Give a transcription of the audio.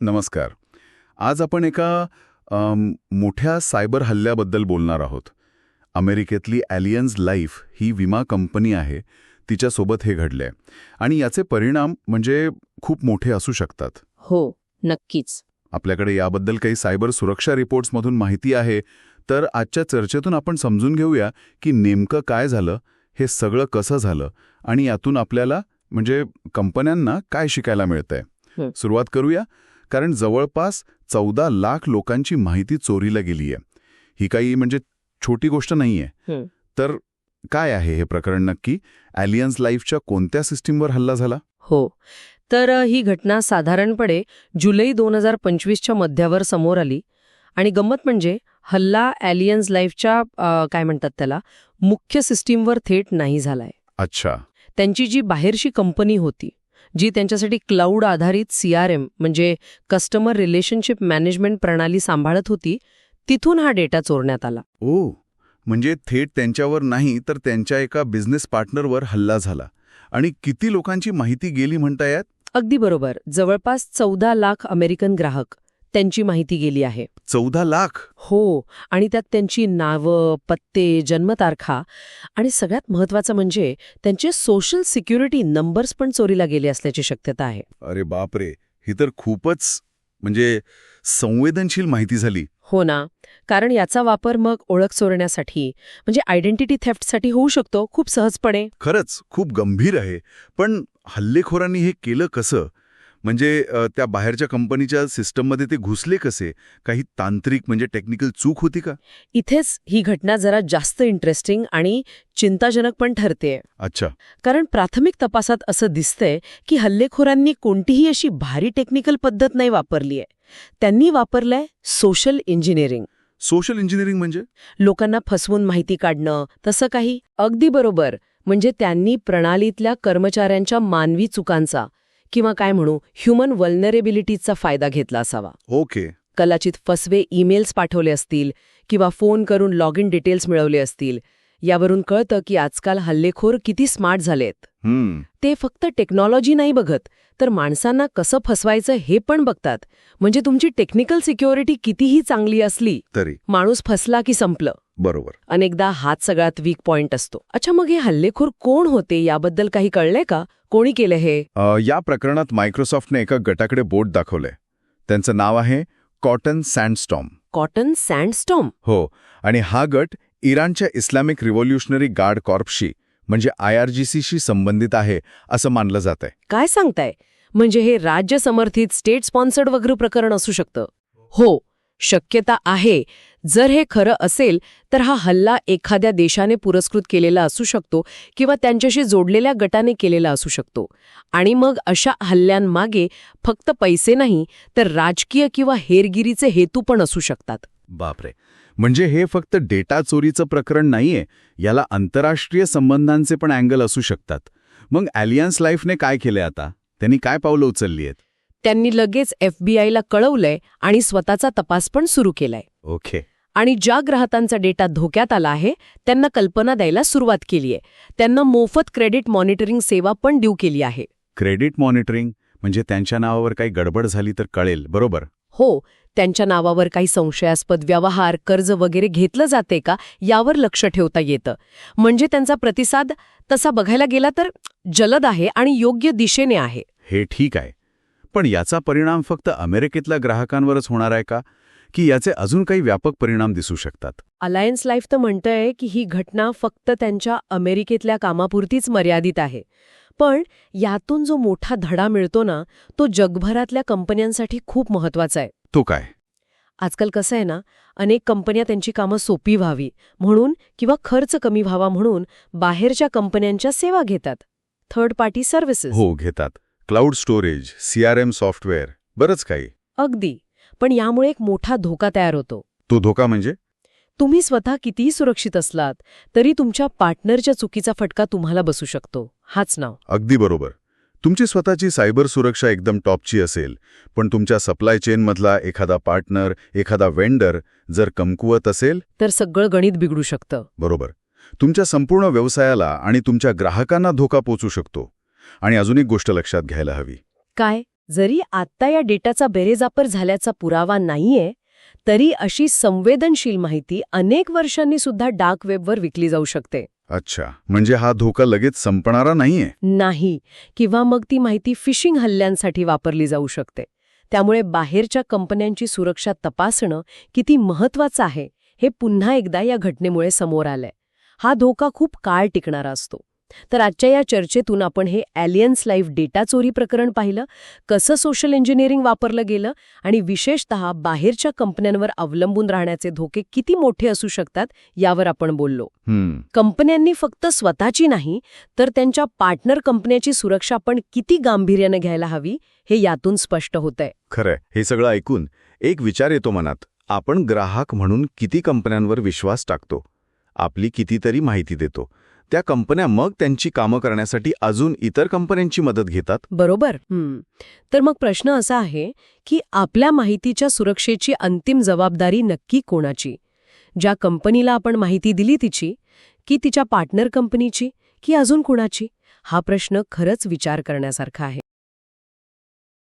नमस्कार. आज आपण एका मोठ्या सायबर हल्ल्याबद्दल बोलणार आहोत. अमेरिकेतली ॲलियन्स लाईफ ही विमा कंपनी आहे तिच्यासोबत हे घडले आणि याचे परिणाम म्हणजे खूप मोठे असू शकतात. हो नक्कीच. आपल्याकडे याबद्दल काही सायबर सुरक्षा रिपोर्ट्समधून माहिती आहे तर आजच्या चर्चेतून आपण समजून घेऊया की नेमकं काय झालं हे सगळं कसं झालं आणि यातून आपल्याला म्हणजे कंपन्यांना काय शिकायला मिळतंय. सुरुवात करूया. कारण जवळपास चौदा लाख लोकांची माहिती चोरीला गेली आहे ही काही म्हणजे छोटी गोष्ट नाहीये. हं. तर काय आहे हे प्रकरण नक्की? ॲलियन्स लाईफच्या कोणत्या सिस्टीमवर हल्ला झाला? हो. तर ही घटना साधारणपणे जुलै दोन हजार पंचवीसच्या मध्यावर समोर आली. आणि गंमत म्हणजे हल्ला ॲलियन्स लाईफच्या काय म्हणतात त्याला? मुख्य सिस्टीमवर थेट नाही झालाय. अच्छा. त्यांची जी बाहेरची कंपनी होती जी त्यांच्यासाठी क्लाउड आधारित सी आर एम म्हणजे कस्टमर रिलेशनशिप मॅनेजमेंट प्रणाली सांभाळत होती तिथून हा डेटा चोरण्यात आला. ओ म्हणजे थेट त्यांच्यावर नाही तर त्यांच्या एका बिझनेस पार्टनरवर हल्ला झाला. आणि किती लोकांची माहिती गेली म्हणतायत अगदी बरोबर. जवळपास चौदा लाख अमेरिकन ग्राहक. त्यांची माहिती गेली आहे. चौदा लाख? हो आणि त्यात त्यांची नावं पत्ते जन्मतारखा आणि सगळ्यात महत्वाचं म्हणजे त्यांचे सोशल सिक्युरिटी नंबर्स पण चोरीला गेले असल्याची शक्यता आहे. अरे बापरे ही तर खूपच म्हणजे संवेदनशील माहिती झाली. हो ना कारण याचा वापर मग ओळख चोरण्यासाठी म्हणजे आयडेंटिटी थेफ्टसाठी होऊ शकतो खूप सहजपणे. खरंच खूप गंभीर आहे. पण हल्लेखोरांनी हे केलं कसं? म्हणजे त्या बाहेरच्या कंपनीच्या सिस्टममध्ये ते घुसले कसे? काही तांत्रिक म्हणजे टेक्निकल चूक होती का? इथेच ही घटना जरा जास्त इंटरेस्टिंग आणि चिंताजनक पण ठरते अच्छा. कारण प्राथमिक तपासात असं दिसतंय की हल्लेखोरांनी कोणतीही अशी भारी टेक्निकल पद्धत नाही वापरली आहे त्यांनी वापरलंय सोशल इंजिनिअरिंग. सोशल इंजिनिअरिंग म्हणजे? लोकांना फसवून माहिती काढणं तसं काही. अगदी बरोबर. म्हणजे त्यांनी प्रणालीतल्या कर्मचाऱ्यांच्या मानवी चुकांचा किंवा काय म्हणू ह्युमन वल्नरेबिलिटीचा फायदा घेतला असावा. ओके. कदाचित फसवे ईमेल्स पाठवले असतील किंवा फोन करून लॉग इन डिटेल्स मिळवले असतील. यावरून कळतं की आजकाल हल्लेखोर किती स्मार्ट झालेत. हम्म. ते फक्त टेक्नॉलॉजी नाही बघत तर माणसांना कसं फसवायचं हे पण बघतात. म्हणजे तुमची टेक्निकल सिक्युरिटी कितीही चांगली असली तरी. माणूस फसला की संपलं. बरोबर. अनेकदा हात सगळ्यात वीक पॉइंट असतो. अच्छा मग हे हल्लेखोर कोण होते याबद्दल काही कळलंय का? कोणी केलं हे? या प्रकरणात मायक्रोसॉफ्टने एका गटाकडे बोट दाखवलंय. त्यांचं नाव आहे कॉटन सँडस्टॉम कॉटन सँडस्टॉम हो आणि हा गट इराणच्या इस्लामिक रिव्होल्युशनरी गार्ड कॉर्प्सशी म्हणजे आय आर जी सीशी संबंधित आहे असं मानलं जात आहे काय सांगताय? म्हणजे हे राज्य समर्थित स्टेट स्पॉन्सर्ड वगैरे प्रकरण असू शकतं. हो शक्यता आहे. जर हे खरं असेल तर हा हल्ला एखाद्या देशाने पुरस्कृत केलेला असू शकतो किंवा त्यांच्याशी जोडलेल्या गटाने केलेला असू शकतो. आणि मग अशा हल्ल्यांमागे फक्त पैसे नाही तर राजकीय किंवा हेरगिरीचे हेतू पण असू शकतात. बापरे! म्हणजे हे फक्त डेटा चोरीचं प्रकरण नाहीये याला आंतरराष्ट्रीय संबंधांचे पण अँगल असू शकतात. मग ॲलियन्स लाईफने काय केलंय आता? त्यांनी काय पावलं उचलली आहेत? त्यांनी लगेच एफबीआयला कळवलंय आणि स्वतःचा तपास पण सुरू केलाय. ओके. आणि ज्या ग्राहकांचा डेटा धोक्यात आला आहे त्यांना कल्पना द्यायला सुरुवात केली आहे. त्यांना मोफत क्रेडिट मॉनिटरिंग सेवा पण देऊ केली आहे. क्रेडिट मॉनिटरिंग म्हणजे त्यांच्या नावावर काही गडबड झाली तर कळेल बरोबर? हो त्यांच्या नावावर काही संशयास्पद व्यवहार कर्ज वगैरे घेतलं जाते का यावर लक्ष ठेवता येतं. म्हणजे त्यांचा प्रतिसाद तसा बघायला गेला तर जलद आहे आणि योग्य दिशेने आहे. हे ठीक आहे. पण याचा परिणाम फक्त अमेरिकेतल्या ग्राहकांवरच होणार आहे का? की याचे अजून काही व्यापक परिणाम दिसू शकतात? अलायन्स लाईफ तर म्हणतंय की ही घटना फक्त त्यांच्या अमेरिकेतल्या कामापुरतीच मर्यादित आहे. पण यातून जो मोठा धडा मिळतो ना तो जगभरातल्या कंपन्यांसाठी खूप महत्त्वाचा आहे. तो काय? आजकाल कसं आहे ना अनेक कंपन्या त्यांची कामं सोपी व्हावी म्हणून किंवा खर्च कमी व्हावा म्हणून बाहेरच्या कंपन्यांच्या सेवा घेतात. थर्ड पार्टी सर्व्हिसेस हो घेतात. क्लाउड स्टोरेज सीआरएम सॉफ्टवेअर बरंच काही. अगदी. पण यामुळे एक मोठा धोका तयार होतो. तो धोका म्हणजे? तुम्ही स्वतः कितीही सुरक्षित असलात तरी तुमच्या पार्टनरच्या चुकीचा फटका तुम्हाला बसू शकतो. हाच नाव. अगदी बरोबर. तुमची स्वतःची सायबर सुरक्षा एकदम टॉपची असेल पण तुमच्या सप्लाय चेनमधला एखादा पार्टनर एखादा वेंडर जर कमकुवत असेल? तर सगळं गणित बिघडू शकतं. बरोबर. तुमच्या संपूर्ण व्यवसायाला आणि तुमच्या ग्राहकांना धोका पोचू शकतो. आणि अजून एक गोष्ट लक्षात घ्यायला हवी. काय? जरी आत्ता या डेटाचा बेरेजापर झाल्याचा पुरावा नाहीये तरी अशी संवेदनशील माहिती अनेक वर्षांनी सुद्धा डार्क वेबवर विकली जाऊ शकते. अच्छा. म्हणजे हा धोका लगेच संपणारा नाहीये? नाही. किंवा मग ती माहिती फिशिंग हल्ल्यांसाठी वापरली जाऊ शकते. त्यामुळे बाहेरच्या कंपन्यांची सुरक्षा तपासणं किती महत्वाचं आहे हे पुन्हा एकदा या घटनेमुळे समोर आलंय. हा धोका खूप काळ टिकणारा असतो. तर आजच्या या चर्चेतून आपण हे ॲलियन्स लाईफ डेटा चोरी प्रकरण पाहिलं कसं सोशल इंजिनिअरिंग वापरलं गेलं आणि विशेषतः बाहेरच्या कंपन्यांवर अवलंबून राहण्याचे धोके किती मोठे असू शकतात यावर आपण बोललो. कंपन्यांनी फक्त स्वतःची नाही तर त्यांच्या पार्टनर कंपन्याची सुरक्षा पण किती गांभीर्यानं घ्यायला हवी हे यातून स्पष्ट होतंय. खरंय. हे सगळं ऐकून एक विचार येतो मनात. आपण ग्राहक म्हणून किती कंपन्यांवर विश्वास टाकतो? आपली कितीतरी माहिती देतो. त्या कंपन्या मग त्यांची कामं करण्यासाठी अजून इतर कंपन्यांची मदत घेतात? बरोबर. तर मग प्रश्न असा आहे की आपल्या माहितीच्या सुरक्षेची अंतिम जबाबदारी नक्की कोणाची? ज्या कंपनीला आपण माहिती दिली तिची की तिच्या पार्टनर कंपनीची की अजून कुणाची? हा प्रश्न खरंच विचार करण्यासारखा आहे.